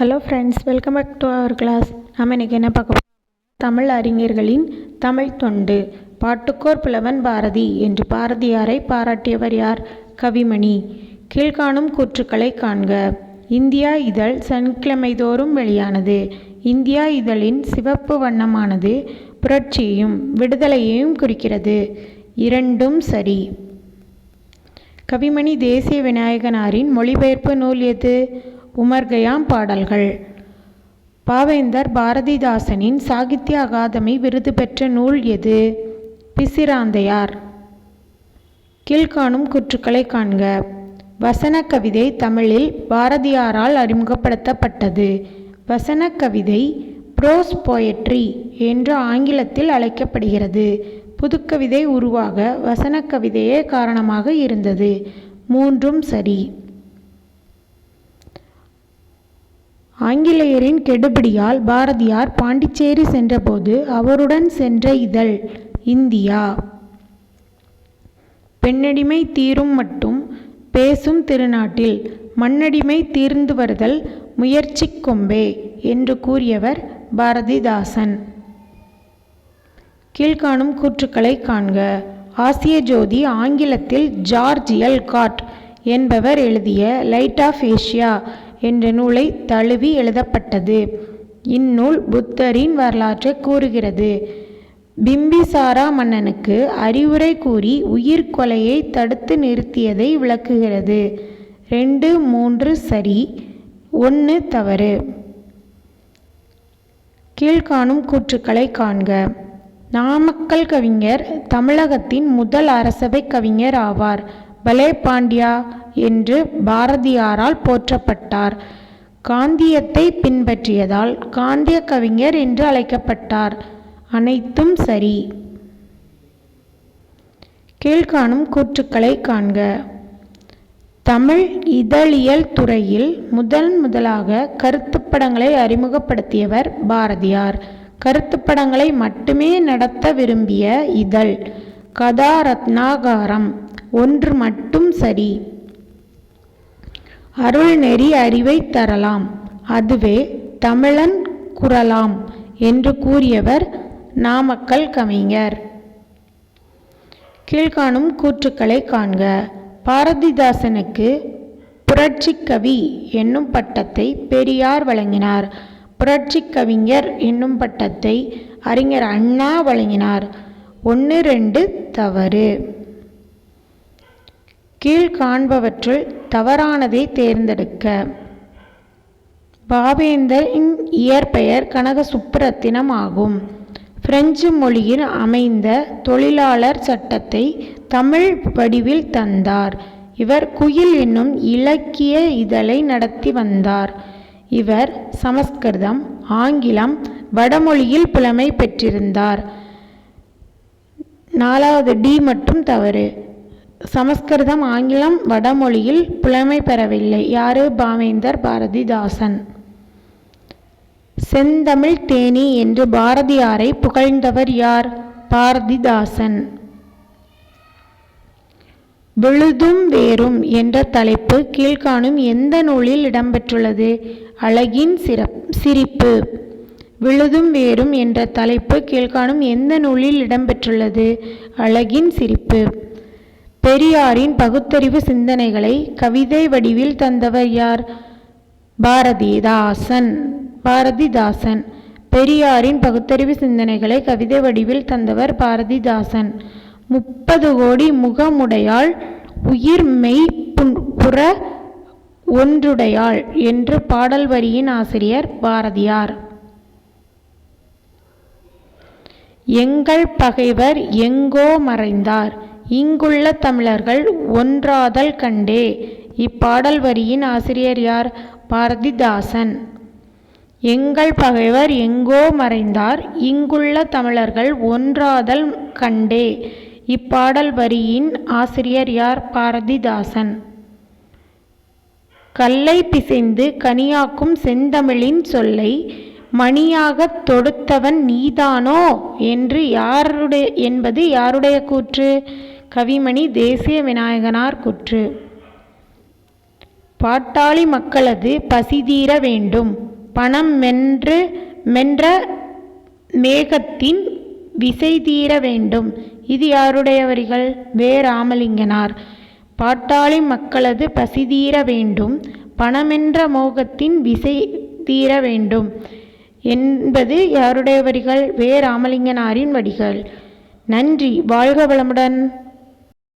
Hello friends welcome back to our class நம்ம இன்றைக்கி என்ன பார்க்க தமிழ் அறிஞர்களின் தமிழ் தொண்டு பாட்டுக்கோர் புலவன் பாரதி என்று பாரதியாரை பாராட்டியவர் யார்? கவிமணி. கீழ்காணும் கூற்றுக்களை காண்க. இந்தியா இதழ் சனிக்கிழமைதோறும் வெளியானது. இந்தியா இதழின் சிவப்பு வண்ணமானது புரட்சியையும் விடுதலையையும் குறிக்கிறது. இரண்டும் சரி. கவிமணி தேசிய விநாயகனாரின் மொழிபெயர்ப்பு நூல் எது? உமர்கயாம் பாடல்கள். பாவேந்தர் பாரதிதாசனின் சாகித்ய அகாதமி விருது பெற்ற நூல் எது? பிசிராந்தையார். கீழ்காணும் குற்றுக்களை காண்க. வசன கவிதை தமிழில் பாரதியாரால் அறிமுகப்படுத்தப்பட்டது. வசன கவிதை ப்ரோஸ் போயட்ரி என்று ஆங்கிலத்தில் அழைக்கப்படுகிறது. புதுக்கவிதை உருவாக வசன கவிதையே காரணமாக இருந்தது. மூன்றும் சரி. ஆங்கிலேயரின் கெடுபிடியால் பாரதியார் பாண்டிச்சேரி சென்றபோது அவருடன் சென்ற இதழ் இந்தியா. பெண்ணடிமை தீரும் மட்டும் பேசும் திருநாட்டில் மண்ணடிமை தீர்ந்து வருதல் முயற்சிக் கொம்பே என்று கூறியவர் பாரதிதாசன். கீழ்காணும் கூற்றுக்களை காண்க. ஆசிய ஜோதி ஆங்கிலத்தில் ஜார்ஜ் எல் காட் என்பவர் எழுதிய லைட் ஆஃப் ஏஷியா என்ற நூலை தழுவி எழுதப்பட்டது. இந்நூல் புத்தரின் வரலாற்றை கூறுகிறது. பிம்பிசாரா மன்னனுக்கு அறிவுரை கூறி உயிர் கொலையை தடுத்து நிறுத்தியதை விளக்குகிறது. ரெண்டு மூன்று சரி ஒன்று தவறு. கீழ்காணும் கூற்றுக்களை காண்க. நாமக்கல் கவிஞர் தமிழகத்தின் முதல் அரசவை கவிஞர் ஆவார். பலே பாண்டியா என்று பாரதியாரால் போற்றப்பட்டார். காந்தியத்தை பின்பற்றியதால் காந்திய கவிஞர் என்று அழைக்கப்பட்டார். அனைத்தும் சரி. கீழ்காணும் கூற்றுக்களை காண்க. தமிழ் இதழியல் துறையில் முதன் முதலாக கருத்துப்படங்களை அறிமுகப்படுத்தியவர் பாரதியார். கருத்துப்படங்களை மட்டுமே நடத்த விரும்பிய இதழ் கதா ரத்னாகாரம். ஒன்று மட்டும் சரி. அருள் நெறி அறிவை தரலாம். அதுவே தமிழன் குறலாம் என்று கூறியவர் நாமக்கல் கவிஞர். கீழ்காணும் கூற்றுக்களை காண்க. பாரதிதாசனுக்கு புரட்சிக் கவி என்னும் பட்டத்தை பெரியார் வழங்கினார். புரட்சிக் கவிஞர் என்னும் பட்டத்தை அறிஞர் அண்ணா வழங்கினார். ஒன்று ரெண்டு தவறு. கீழ்காண்பவற்றுள் தவறானதை தேர்ந்தெடுக்க. பாவேந்தரின் இயற்பெயர் கனக சுப்புரத்தினம் ஆகும். பிரெஞ்சு மொழியில் அமைந்த தொழிலாளர் சட்டத்தை தமிழ் வடிவில் தந்தார். இவர் குயில் என்னும் இலக்கிய இதழை நடத்தி வந்தார். இவர் சமஸ்கிருதம் ஆங்கிலம் வடமொழியில் புலமை பெற்றிருந்தார். நாலாவது டி மட்டும் தவறு. சமஸ்கிருதம் ஆங்கிலம் வடமொழியில் புலமை பெறவில்லை. யாரு? பாவேந்தர் பாரதிதாசன். செந்தமிழ் தேனி என்று பாரதியாரை புகழ்ந்தவர் யார்? பாரதிதாசன். விழுதும் வேறும் என்ற தலைப்பு கீழ்காணும் எந்த நூலில் இடம்பெற்றுள்ளது? அழகின் சிறப் சிரிப்பு. விழுதும் வேறும் என்ற தலைப்பு கீழ்காணும் எந்த நூலில் இடம்பெற்றுள்ளது? அழகின் சிரிப்பு. பெரியாரின் பகுத்தறிவு சிந்தனைகளை கவிதை வடிவில் தந்தவர் யார்? பாரதிதாசன். பாரதிதாசன். பெரியாரின் பகுத்தறிவு சிந்தனைகளை கவிதை வடிவில் தந்தவர் பாரதிதாசன். முப்பது கோடி முகமுடையாள் உயிர் மெய் புற ஒன்றுடையாள் என்று பாடல் வரியின் ஆசிரியர் பாரதியார். எங்கள் பகைவர் எங்கோ மறைந்தார். இங்குள்ள தமிழர்கள் ஒன்றாதல் கண்டே. இப்பாடல் வரியின் ஆசிரியர் யார்? பாரதிதாசன். எங்கள் பகைவர் எங்கோ மறைந்தார். இங்குள்ள தமிழர்கள் ஒன்றாதல் கண்டே. இப்பாடல் வரியின் ஆசிரியர் யார்? பாரதிதாசன். கல்லை பிசைந்து கனியாக்கும் செந்தமிழின் சொல்லை மணியாகத் தொடுத்தவன் நீதானோ? என்று யாருடைய என்பது யாருடைய கூற்று? கவிமணி தேசிய விநாயகனார் குற்று. பாட்டாளி மக்களது பசிதீர வேண்டும். பணம் மென்று மென்ற மேகத்தின் விசை தீர வேண்டும். இது யாருடைய வரிகள் வே. ராமலிங்கனார். பாட்டாளி மக்களது பசிதீர வேண்டும். பணமென்ற மோகத்தின் விசை தீர வேண்டும். என்பது யாருடைய வரிகள் வே. ராமலிங்கனாரின் வரிகள் நன்றி. வாழ்க வளமுடன்.